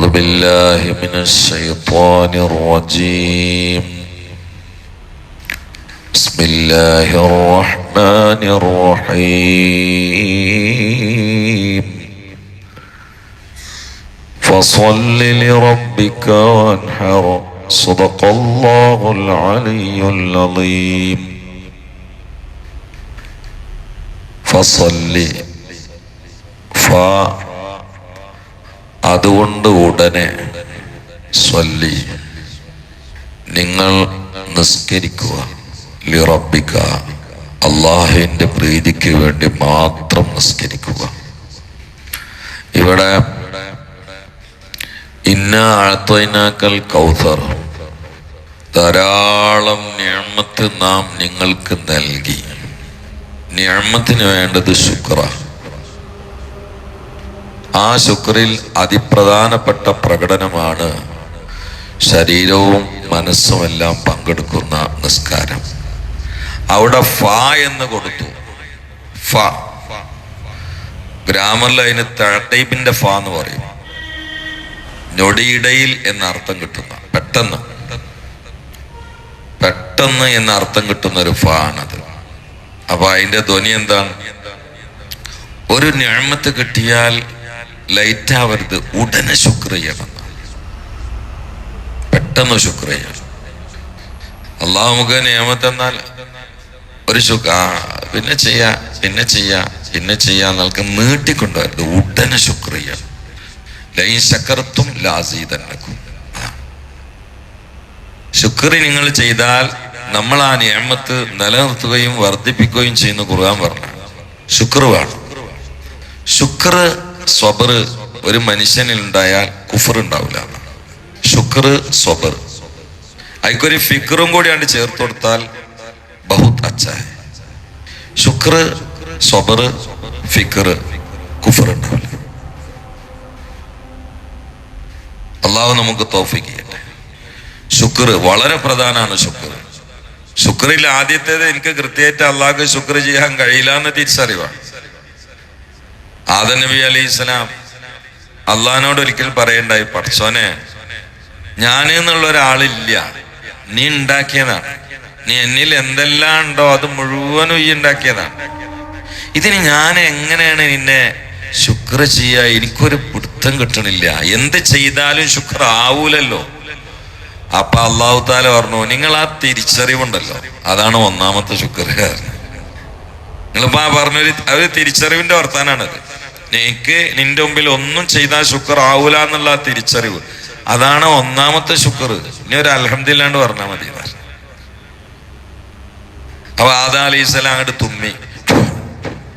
أعوذ بالله من الشيطان الرجيم. بسم الله الرحمن الرحيم. فصل لربك وانحر. صدق الله العلي العظيم. فصل. ف അതുകൊണ്ട് ഉടനെ സ്വല്ലി. നിങ്ങൾ നിസ്കരിക്കുക. ലിറബിക്ക അള്ളാഹുവിന്റെ പ്രീതിക്ക് വേണ്ടി മാത്രം നിസ്കരിക്കുക. ഇവിടെ ഇന്ന ആഴ്ത്തൈനാക്കൽ കൗസർ ധാരാളം ഞാമത്ത് നാം നിങ്ങൾക്ക് നൽകി. ഞാമത്തിന് വേണ്ടത് ശുക്ര. ആ ശുക്രിൽ അതിപ്രധാനപ്പെട്ട പ്രകടനമാണ്. ശരീരവും മനസ്സുമെല്ലാം പങ്കെടുക്കുന്ന നിസ്കാരം. അവിടെ ഫ എന്ന് കൊടുത്തു. ഫ. ഗ്രാമറിൽ അതിന് തഴട്ടൈപ്പിന്റെ ഫ എന്ന് പറയും. ഞൊടിയിടയിൽ എന്ന അർത്ഥം കിട്ടുന്ന പെട്ടെന്ന്. പെട്ടെന്ന് എന്ന അർത്ഥം കിട്ടുന്ന ഒരു ഫ ആണത്. അപ്പൊ അതിന്റെ ധ്വനി എന്താണ്? ഒരു ഞാമത്ത് കിട്ടിയാൽ ലൈറ്റ് ആവരുത് ഉടനെ ചെയ്യണം പെട്ടെന്ന് ശുക്ർ ചെയ്യണം അള്ളാഹു മുഖ നിയമത്ത് എന്നാൽ ഒരു ശുക് ആ പിന്നെ ചെയ്യാ പിന്നെ ചെയ്യാ പിന്നെ ചെയ്യാ എന്നൽക്ക് നീട്ടിക്കൊണ്ടുവരുത് ഉടനെ ശുക്ർ ചെയ്യണം ലൈൻ ശക്കർത്തും ശുക്രി നിങ്ങൾ ചെയ്താൽ നമ്മൾ ആ നിയമത്ത് നിലനിർത്തുകയും വർദ്ധിപ്പിക്കുകയും ചെയ്യുന്ന ഖുർആൻ പറഞ്ഞു ശുക്ർ വേണം. സ്വബർ ഒരു മനുഷ്യനിൽ ഉണ്ടായാൽ കുഫർ ഉണ്ടാവില്ല. ശുക്ർ സ്വബർ. അതിക്കൊരു ഫിക്റും കൂടിയാണ്ട് ചേർത്ത് കൊടുത്താൽ ബഹുത് അച്ചായ ശുക്ർ സ്വബർ ഫിക്ർ കുഫർ ഉണ്ടാവില്ല. അള്ളാഹു നമുക്ക് തോഫിക്ക് ശുക്ർ വളരെ പ്രധാനമാണ് ശുക്ർ. ശുക്രിൽ ആദ്യത്തേത് എനിക്ക് കൃത്യമായിട്ട് അള്ളാഹ് ശുക്ർ ചെയ്യാൻ കഴിയില്ല എന്ന് തിരിച്ചറിവാണ്. ആദ നബി അലൈഹി സ്വലാം അള്ളഹാനോട് ഒരിക്കൽ പറയണ്ടായി പഠിച്ചോനെ ഞാൻ എന്നുള്ള ഒരാളില്ല. നീ ഉണ്ടാക്കിയതാണ് നീ എന്നിൽ എന്തെല്ലാം ഉണ്ടോ അത് മുഴുവനും ഈ ഉണ്ടാക്കിയതാണ് ഇതിന് ഞാൻ എങ്ങനെയാണ് നിന്നെ ശുക്ര ചെയ്യാ? എനിക്കൊരു പിടുത്തം കിട്ടണില്ല. എന്ത് ചെയ്താലും ശുക്ര ആവൂലല്ലോ. അപ്പൊ അള്ളാഹു താല പറഞ്ഞു നിങ്ങൾ ആ തിരിച്ചറിവുണ്ടല്ലോ. അതാണ് ഒന്നാമത്തെ ശുക്ര നിങ്ങളിപ്പോ ആ പറഞ്ഞൊരു അത് തിരിച്ചറിവിന്റെ വർത്താനാണത്. എനിക്ക് നിന്റെ മുമ്പിൽ ഒന്നും ചെയ്താൽ ശുക്ർ ആവൂല എന്നുള്ള തിരിച്ചറിവ്. അതാണ് ഒന്നാമത്തെ ശുക്ർ. ഇനി ഒരു അലഹമില്ലാണ്ട് പറഞ്ഞാൽ മതി. അപ്പൊ ആദാ അലൈഹി സ്വലാം അങ്ങോട്ട് തുമ്മി.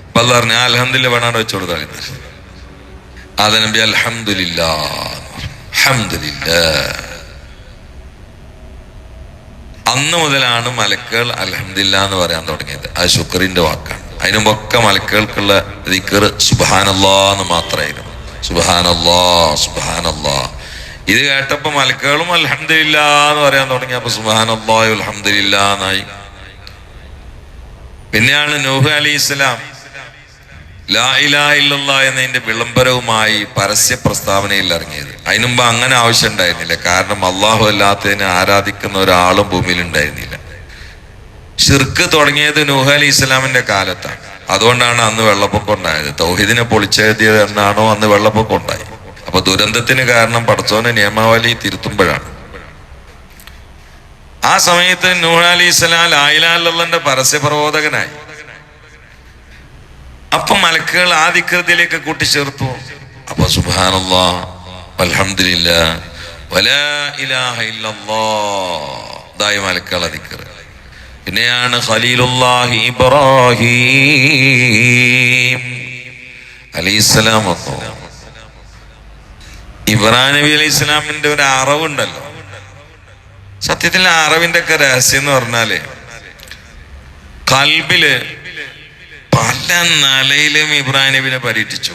അപ്പൊ അത് പറഞ്ഞു അലഹമില്ല വേണാണ്ട് വെച്ചു കൊടുത്താൽ ആദ അലഹമില്ല അന്ന് മുതലാണ് മലക്കുകൾ അലഹമില്ല എന്ന് പറയാൻ തുടങ്ങിയത്. ആ ശുക്രിന്റെ വാക്കാണ്. അതിനു മുമ്പൊക്കെ മലക്കുകൾക്കുള്ള ദിക്കർ സുബാനല്ലാ എന്ന് മാത്രമായിരുന്നു. സുബാനല്ലാ സുബാനല്ലാ ഇത് കേട്ടപ്പോ മലക്കുകളും അലഹമില്ല എന്ന് പറയാൻ തുടങ്ങി അപ്പൊ സുബാനല്ലാ അലഹമില്ല എന്നായി. പിന്നെയാണ് നൂഹ് അലി ഇസ്ലാം ലാ എന്നതിന്റെ വിളംബരവുമായി പരസ്യ പ്രസ്താവനയിൽ ഇറങ്ങിയത്. അതിനുമ്പ് അങ്ങനെ ആവശ്യം ഉണ്ടായിരുന്നില്ല. കാരണം അള്ളാഹു അല്ലാത്തതിനെ ആരാധിക്കുന്ന ഒരാളും ഭൂമിയിൽ ഉണ്ടായിരുന്നില്ല ഷിർക്ക് തുടങ്ങിയത് നൂഹ അലി ഇസ്ലാമിന്റെ കാലത്താണ്. അതുകൊണ്ടാണ് അന്ന് വെള്ളപ്പൊക്കം ഉണ്ടായത്. തൗഹീദിനെ പൊളിച്ചെഴുതിയത് എന്നാണോ അന്ന് വെള്ളപ്പൊക്കം ഉണ്ടായി അപ്പൊ ദുരന്തത്തിന് കാരണം പടച്ചോനെ നിയമാവലി തിരുത്തുമ്പോഴാണ്. ആ സമയത്ത് നൂഹ അലി ഇസ്ലാം പരസ്യ പ്രബോധകനായി അപ്പൊ മലക്കുകൾ ആ ദിക്കൃതിയിലേക്ക് കൂട്ടിച്ചേർത്തു. അപ്പൊ സുബാനല്ലാ അലഹമില്ല വലാ ഇലാഹ മലക്കുകൾ ദിക്കർ പിന്നെയാണ് ഖലീലുല്ലാഹി ഇബ്രാഹിം അലൈഹിസ്സലാം വന്നു ഇബ്രാഹിം നബി അലൈഹി ഇസ്ലാമിന്റെ ഒരു അറിവുണ്ടല്ലോ. സത്യത്തിൽ അറവിന്റെ ഒക്കെ രഹസ്യം എന്ന് പറഞ്ഞാൽ കൽബിൽ പല നിലയിലും ഇബ്രാഹിം നബിനെ പരീക്ഷിച്ചു.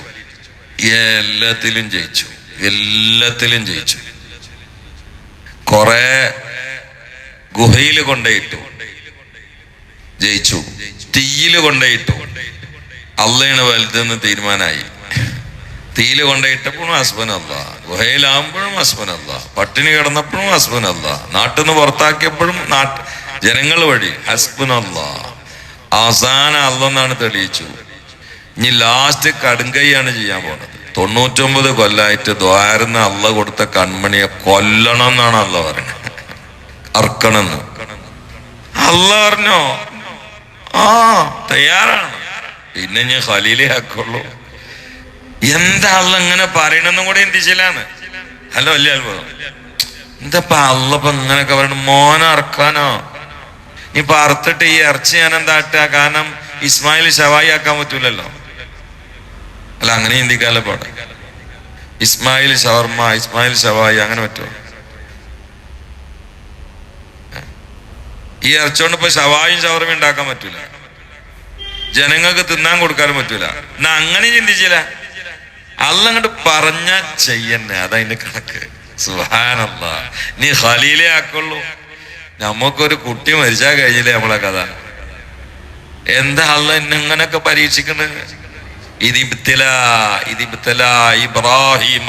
എല്ലാത്തിലും ജയിച്ചു. എല്ലാത്തിലും ജയിച്ചു. കൊറേ ഗുഹയിൽ കൊണ്ടേയിട്ടു ജയിച്ചു. തീയിൽ കൊണ്ടേയിട്ടു. അള്ളയാണ് വലുതെന്ന് തീരുമാനമായി തീയിൽ കൊണ്ടുപോയിട്ടപ്പോഴും ഹസ്ബനല്ല. ഗുഹയിലാകുമ്പോഴും അല്ല പട്ടിണി കിടന്നപ്പോഴും ഹസ്ബനല്ല. നാട്ടിൽ നിന്ന് പുറത്താക്കിയപ്പോഴും നാട്ട് ജനങ്ങൾ വഴി ഹസ്ബനല്ല. അവസാന അല്ലെന്നാണ് തെളിയിച്ചു. ഇനി ലാസ്റ്റ് കടുങ്കൈയാണ് ചെയ്യാൻ പോണത്. തൊണ്ണൂറ്റൊമ്പത് കൊല്ലായിട്ട് ദ്വാരുന്ന അല്ല കൊടുത്ത കൺമണിയെ കൊല്ലണം എന്നാണ് അല്ല പറഞ്ഞത്. അർക്കണം അല്ല പറഞ്ഞോ? ആ തയ്യാറാണ്. പിന്നെ ഞാൻ ഖലീലെ ആക്കുള്ളൂ. എന്താ അള്ള ഇങ്ങനെ പറയണെന്നും കൂടെ ചിന്തിച്ചില്ലാണ് ഹലോ അല്ലേ അത്ഭുതം. എന്താ അള്ളപ്പ ഇങ്ങനൊക്കെ പറയണം മോനെ അറക്കാനോ? നീ പറത്തിട്ട് ഈ ഇറച്ചി ഞാൻ എന്താട്ടാ കാരണം ഇസ്മായിൽ ഷവായി ആക്കാൻ പറ്റൂലല്ലോ. അല്ല അങ്ങനെ ചിന്തിക്കാലോ പാടെ. ഇസ്മായിൽ ഷവർമ്മ ഇസ്മായിൽ ഷവായി അങ്ങനെ പറ്റുമോ? ഈ ഇറച്ചോണ്ട് ഇപ്പൊ ശവായും ഷവർമ്മ ഉണ്ടാക്കാൻ പറ്റൂല. ജനങ്ങൾക്ക് തിന്നാൻ കൊടുക്കാനും പറ്റൂല. എന്നാ അങ്ങനെ ചിന്തിച്ചില്ല? അല്ലങ്ങോട്ട് പറഞ്ഞ ചെയ്യന്നെ. അതതിന്റെ കണക്ക്. സുഹാനല്ല നീ ഖലീലെ ആക്കുള്ളൂ. നമുക്കൊരു കുട്ടി മരിച്ചാ കഴിഞ്ഞില്ലേ നമ്മളെ കഥ? എന്താ അല്ല എന്നെ പരീക്ഷിക്കണ് ഇതിബ്തില ഇതിബ്തില ഇബ്രാഹിം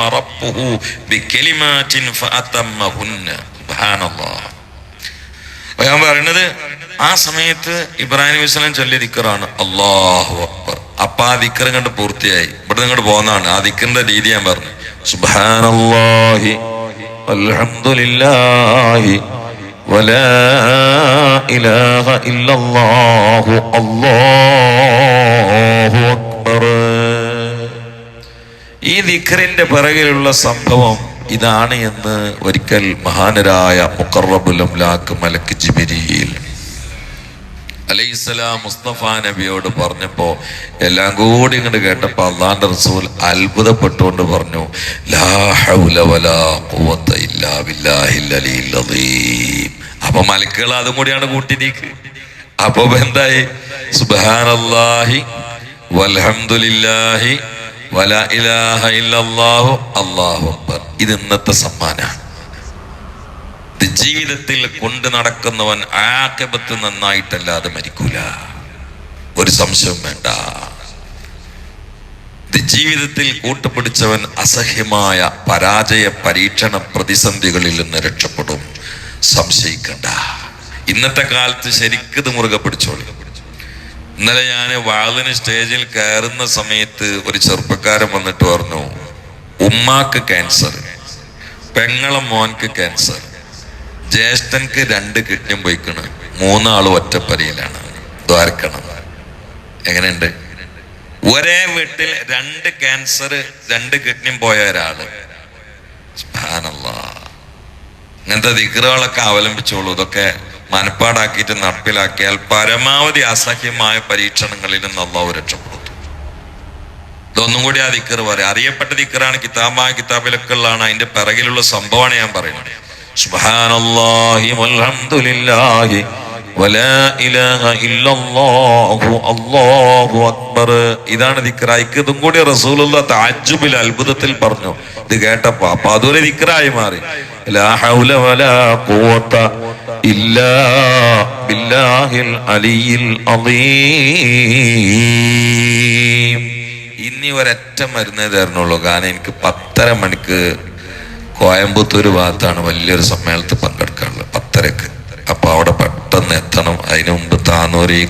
സുബ്ഹാനല്ലാഹ് ഞാൻ പറയുന്നത് ആ സമയത്ത് ഇബ്രാഹിം നബി വസ്ലം ചൊല്ലിയ ദിക്കറാണ്. അള്ളാഹു അക്ബർ. അപ്പൊ ആ ദിക്കർ കണ്ട് പൂർത്തിയായി. ഇവിടെ നിങ്ങോട്ട് പോകുന്നതാണ് ആ ദിക്കറിന്റെ രീതി ഞാൻ പറഞ്ഞു. സുബ്ഹാനല്ലാഹി അൽഹംദുലില്ലാഹി വലാ ഇലാഹ ഇല്ലല്ലാഹു അല്ലാഹു അക്ബർ. ഈ ദിഖറിന്റെ പിറകിലുള്ള സംഭവം ഇതാണ് എന്ന് ഒരിക്കൽ മഹാനരായ മുക്കറബുലംലാക്ക് മലക്ക് ജിബിരിയിൽ അലൈഹിസ്സലാം മുസ്തഫ നബിയോട് പറഞ്ഞപ്പോ എല്ലാം കൂടി ഇങ്ങോട്ട് കേട്ടപ്പോ അള്ളാന്റെ റസൂൽ അത്ഭുതപ്പെട്ടുകൊണ്ട് പറഞ്ഞു ലാ ഹൗല വലാ ഖുവത ഇല്ലാ അപ്പൊ മലക്കുകൾ അതും കൂടിയാണ് കൂട്ടി നീക്ക് അപ്പൊ എന്തായി? സുബ്ഹാനല്ലാഹി വൽഹംദുലില്ലാഹി ഇലാഹ ഇത് ഇന്നത്തെ സമ്മാനാണ് ജീവിതത്തിൽ കൊണ്ട് നടക്കുന്നവൻ ആക്കബത്ത് നന്നായിട്ടല്ലാതെ മരിക്കൂല. ഒരു സംശയം വേണ്ട. ജീവിതത്തിൽ കൂട്ടുപിടിച്ചവൻ അസഹ്യമായ പരാജയ പരീക്ഷണ പ്രതിസന്ധികളിൽ നിന്ന് രക്ഷപ്പെടും. സംശയിക്കണ്ട. ഇന്നത്തെ കാലത്ത് ശരിക്കത് മുറുകെ പിടിച്ചോളൂ. ഇന്നലെ ഞാൻ വാളിന് സ്റ്റേജിൽ കയറുന്ന സമയത്ത് ഒരു ചെറുപ്പക്കാരൻ വന്നിട്ട് പറഞ്ഞു ഉമ്മാക്ക് ക്യാൻസർ പെങ്ങളെ മോൻക്ക് ക്യാൻസർ ജ്യേഷ്ഠൻക്ക് രണ്ട് കിഡ്നിയും പോയിക്കണ് മൂന്നാളും ഒറ്റപ്പരിയിലാണ് ദ്വാരക്കണം. എങ്ങനെയുണ്ട്? ഒരേ വീട്ടിൽ രണ്ട് ക്യാൻസർ രണ്ട് കിഡ്നിയും പോയ ഒരാൾ. ഇങ്ങനത്തെ ദിക്റുകളൊക്കെ അവലംബിച്ചോളൂ ഇതൊക്കെ മനപ്പാടാക്കിയിട്ട് നടപ്പിലാക്കിയാൽ പരമാവധി അസഹ്യമായ പരീക്ഷണങ്ങളിൽ നിന്ന് അള്ളാഹു രക്ഷപ്പെടുത്തും. ഇതൊന്നും കൂടി ആ ദിക്കർ പറയാം. അറിയപ്പെട്ട ദിക്കറാണ് കിതാബായ കിതാബിലൊക്കെ ഉള്ളതാണ്. അതിന്റെ പിറകിലുള്ള സംഭവമാണ് ഞാൻ പറയുന്നത്. അല്ലാഹു അക്ബർ. ഇതാണ് ദിക്ർ അയക്ക് ഇതും കൂടി റസൂലുള്ള താജുബിൽ അത്ഭുതത്തിൽ പറഞ്ഞു. ഇത് കേട്ടപ്പോ അപ്പൊ അതൊരു ദിക്റായി മാറി. ലാ بالله العلي العظيم ഇനി ഒരൊറ്റ മരുന്നേ തരണുള്ളൂ. കാരണം എനിക്ക് പത്തര മണിക്ക് കോയമ്പത്തൂർ ഭാഗത്താണ് വലിയൊരു സമ്മേളനത്തിൽ പങ്കെടുക്കാനുള്ളത്. പത്തരക്ക്. അപ്പോൾ അവിടെ പെട്ടെന്ന് എത്തണം. അതിനു മുമ്പ് താന്നൂർ ഈ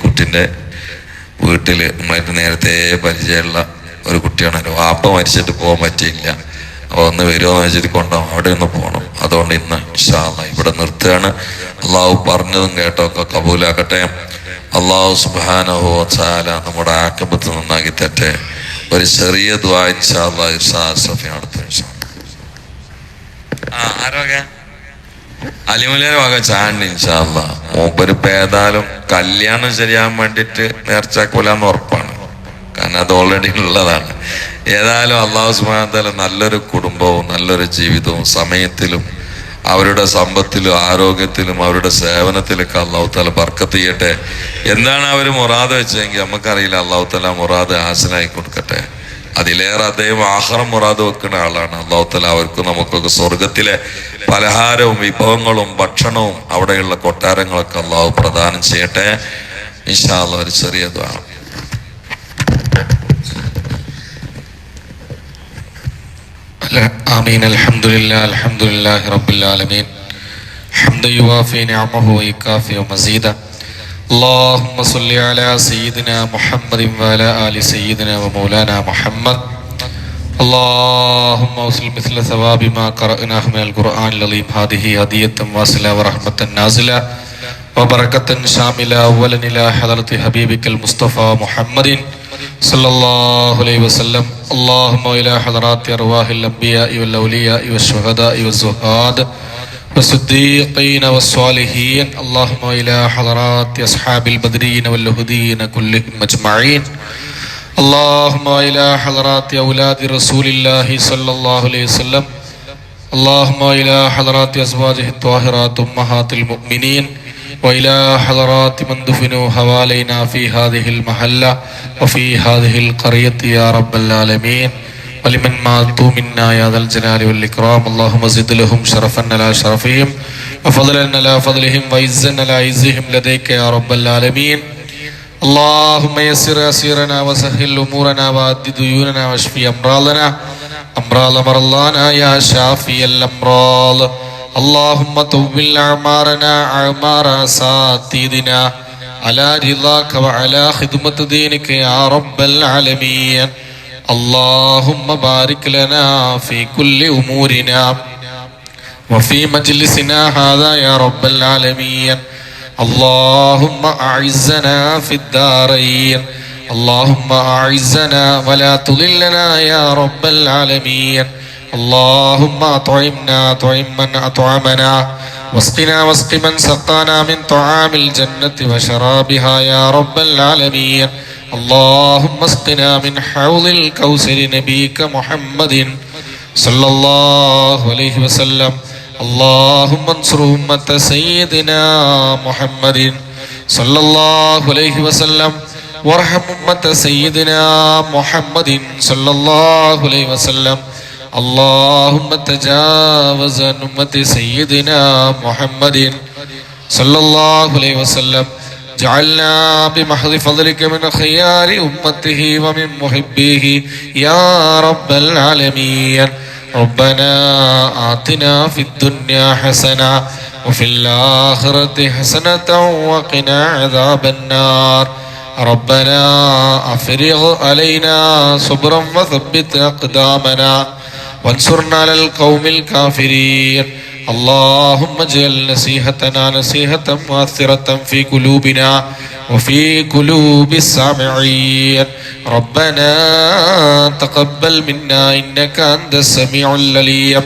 വീട്ടിൽ നമ്മളായിട്ട് നേരത്തെ പരിചയമുള്ള ഒരു കുട്ടിയാണല്ലോ വാപ്പ മരിച്ചിട്ട് പോകാൻ പറ്റിയില്ല. ഒന്ന് വരുമോ എന്ന് വെച്ചിട്ട് കൊണ്ടുപോകും അവിടെ ഒന്ന് പോകണം അതുകൊണ്ട് ഇന്ന് ഇൻഷാ അല്ലാ ഇവിടെ നിർത്തുകയാണ്. അള്ളാഹു പറഞ്ഞതും കേട്ടൊക്കെ കബൂലാക്കട്ടെ. അള്ളാഹു സുബാനഹോ ചാല നമ്മുടെ ആക്കമ്പത്ത് നന്നാക്കി തെറ്റേ ഒരു ചെറിയ അലിമുലിയുടെ വക ചാണ്ടി ഇൻഷാല്ല കല്യാണം ശരിയാൻ വേണ്ടിയിട്ട് നേർച്ചാക്കൂലെന്ന് ഉറപ്പാണ്. കാരണം അത് ഓൾറെഡി ഉള്ളതാണ്. ഏതായാലും അള്ളാഹു സുബാനത്താല നല്ലൊരു കുടുംബവും നല്ലൊരു ജീവിതവും സമയത്തിലും അവരുടെ സമ്പത്തിലും ആരോഗ്യത്തിലും അവരുടെ സേവനത്തിലൊക്കെ അള്ളാഹു താല ബർക്കത്ത് ചെയ്യട്ടെ. എന്താണ് അവർ മുറാദ് വെച്ചതെങ്കിൽ നമുക്കറിയില്ല അള്ളാഹു താല മുറാദ് ഹാസനായി കൊടുക്കട്ടെ. അതിലേറെ അദ്ദേഹം ആഹാരം മുറാദ് വെക്കുന്ന ആളാണ്. അള്ളാഹു അവർക്കും നമുക്കൊക്കെ സ്വർഗത്തിലെ പലഹാരവും വിഭവങ്ങളും ഭക്ഷണവും അവിടെയുള്ള കൊട്ടാരങ്ങളൊക്കെ അള്ളാഹു പ്രദാനം ചെയ്യട്ടെ. ഇൻഷാ അല്ലാഹ് ഒരു ചെറിയതാണ് آمين. الحمد لله الحمد لله رب العالمين. حمدا يوافي نعمه ويكافئ مزيدا اللهم صل على سيدنا محمد وعلى آل سيدنا ومولانا محمد. اللهم وصل مثل ثواب ما قرأناه من القرآن العظيم. هذه هدية واصلة ورحمة نازلة وبركة شاملة. أولا إلى حضرة حبيبك المصطفى محمد. صلى الله عليه وسلم اللهم إلى حضرات أرواح الأنبياء والأولياء والشهداء والزهاد والصديقين والصالحين اللهم إلى حضرات أصحاب البدرين والهديين كلهم أجمعين اللهم إلى حضرات أولاد رسول الله صلى الله عليه وسلم اللهم إلى حضرات أزواجه الطاهرات أمهات المؤمنين وإلى حضرات من دفنوا حوالينا في هذه المحلة وفي هذه القرية يا رب العالمين ولمن ماتوا منا يا ذا الجلال والإكرام اللهم زد لهم شرفا على شرفهم وفضلا على فضلهم وعزا على عزهم لديك يا رب العالمين اللهم يسر أسيرنا وسهل أمورنا وأد ديوننا واشفي أمراضنا أمراض مرضانا يا شافي الأمراض اللهم طول أعمارنا أعمار أساتذنا على رضاك وعلى خدمة دينك يا رب العالمين اللهم بارك لنا في كل أمورنا وفي مجلسنا هذا يا رب العالمين اللهم أعزنا في الدارين اللهم أعزنا ولا تضلنا يا رب العالمين اللهم أطعمنا أطعم من أطعمنا واسقنا واسق من سقانا من طعام الجنة وشرابها يا رب العالمين اللهم اسقنا من حوض الكوثر نبيك محمد صلى الله عليه وسلم اللهم انصر أمة سيدنا محمد صلى الله عليه وسلم وارحم أمة سيدنا محمد صلى الله عليه وسلم اللهم تجاوز عن أمة سيدنا محمد صلى الله عليه وسلم. جعلنا بمحض فضلك من خيار أمته ومن محبيه يا رب العالمين. ربنا آتنا في الدنيا حسنة وفي الآخرة حسنة وقنا عذاب النار. ربنا أفرغ علينا صبرا وثبت أقدامنا. وانصرنا على القوم الكافرين. اللهم اجعل نصيحتنا نصيحة مؤثرة في قلوبنا وفي قلوب السامعين. ربنا تقبل منا إنك أنت السميع العليم.